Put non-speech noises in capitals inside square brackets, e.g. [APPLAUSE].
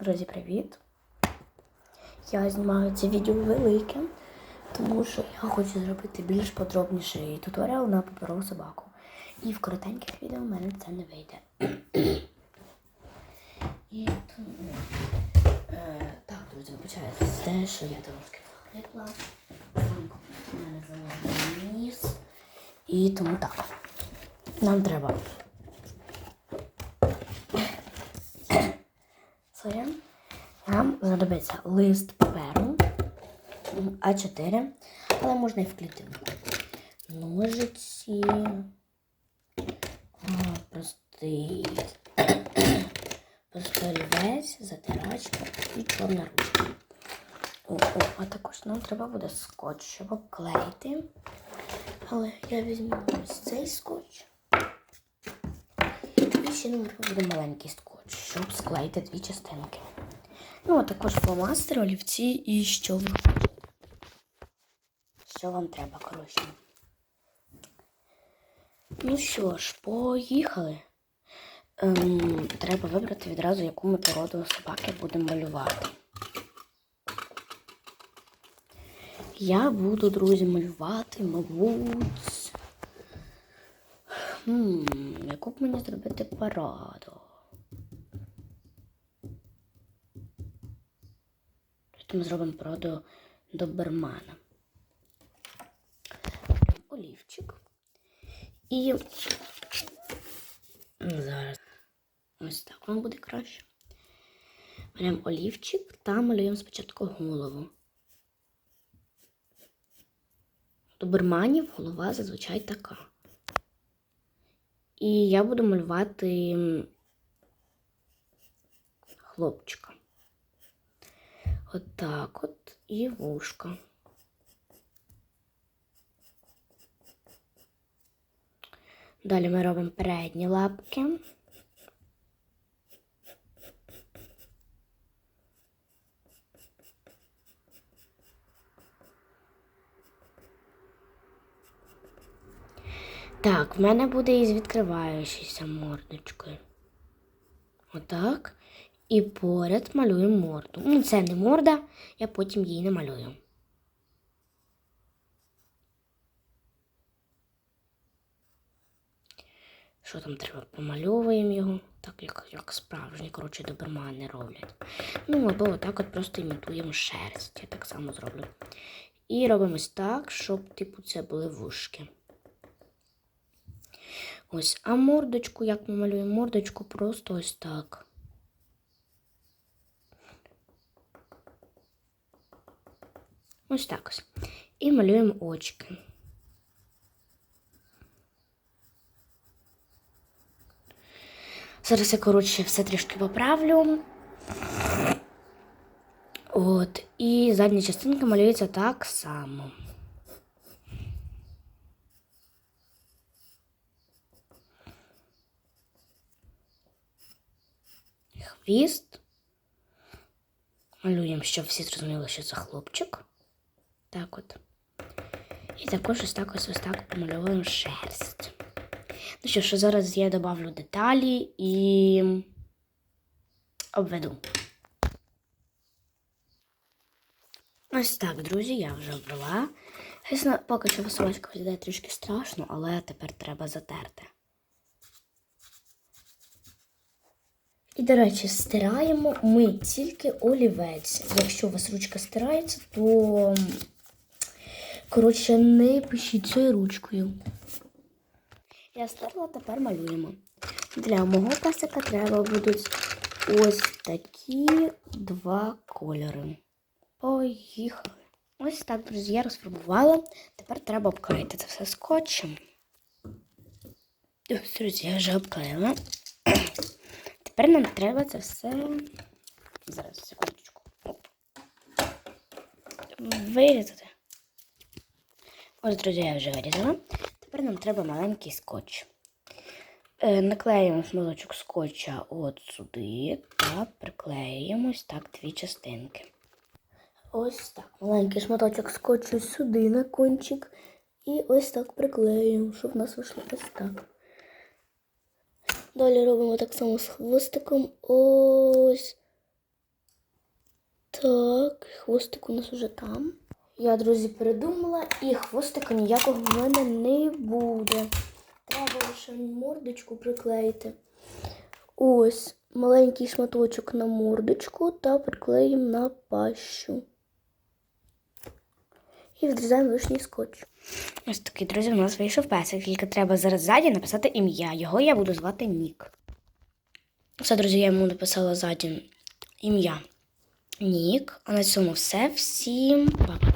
Друзі, привіт! Я знімаю це відео велике, тому що я хочу зробити більш подробніший туторіал на паперову собаку. І в коротеньких відео в мене це не вийде. І тому, е, так, друзі, почається з те, що я трошки захрипла. Зранку в мене заложений ніс. І тому так. Нам треба Це нам знадобиться лист паперу А4, але можна і в клітинку. Ножиці, [COUGHS] простий, олівець, затирачка і чорна ручка. О, о, а також нам треба буде скотч, щоб обклеїти. Але я візьму ось цей скотч. І ще нам треба буде маленький скотч, щоб склеїти дві частинки. Ну, а також фломастер, олівці і що ви хочете. Що вам треба, коротше. Ну що ж, поїхали. Ем, треба вибрати відразу, яку ми породу собаки будемо малювати. Я буду, друзі, малювати, мабуть. Хм, яку б мені зробити пораду? Ми зробимо пораду добермана. Олівчик. І зараз ось так вам буде краще. Беремо олівчик та малюємо спочатку голову. Доберманів голова зазвичай така. І я буду малювати хлопчика. Отак от і вушка. Далі ми робимо передні лапки. Так, в мене буде із відкриваючоюся мордочкою. Отак. І поряд малюємо морду. Ну, це не морда, я потім її намалюю. Що там треба? Помальовуємо його, так як, як справжні, коротше, добермани роблять. Ну, або отак от просто імітуємо шерсть. Я так само зроблю. І робимо так, щоб, типу, це були вушки. Ось, а мордочку, як ми малюємо мордочку, просто ось так. Ось так ось. І малюємо очки. Зараз я, коротше, все трішки поправлю. От, і задня частинка малюється так само. Хвіст. Малюємо, щоб всі зрозуміли, що це хлопчик. Так от. І також ось так ось ось так помальовуємо шерсть. Ну що ж, зараз я добавлю деталі і обведу. Ось так, друзі, я вже обвела. Звісно, поки що собачка виглядає трішки страшно, але тепер треба затерти. І, до речі, стираємо ми тільки олівець. Якщо у вас ручка стирається, то, коротше, не пишіть цією ручкою. Я стерла, тепер малюємо. Для мого песика треба будуть ось такі два кольори. Поїхали. Ось так, друзі, я розфарбувала. Тепер треба обклеїти це все скотчем. Ось, друзі, я вже обклеїла. [CLEARS THROAT] Тепер нам треба це все. Зараз, секундочку. Вирізати. Ось, друзі, я вже вирізала. Тепер нам треба маленький скотч. Е, наклеїмо шматочок скотча от сюди та приклеїмо ось так дві частинки. Ось так. Маленький шматочок скотчу сюди на кончик. І ось так приклеюємо, щоб в нас вийшло ось так. Далі робимо так само з хвостиком. Ось Так, хвостик у нас уже там. Я, друзі, передумала, і хвостика ніякого в мене не буде. Треба лише мордочку приклеїти. Ось маленький шматочок на мордочку та приклеїмо на пащу. І відрізаємо лишній скотч. Ось такий, друзі, у нас вийшов песик. Тільки треба зараз ззаді написати ім'я. Його я буду звати Нік. Все, друзі, я йому написала ззаді ім'я Нік. А на цьому все. Всім па-па.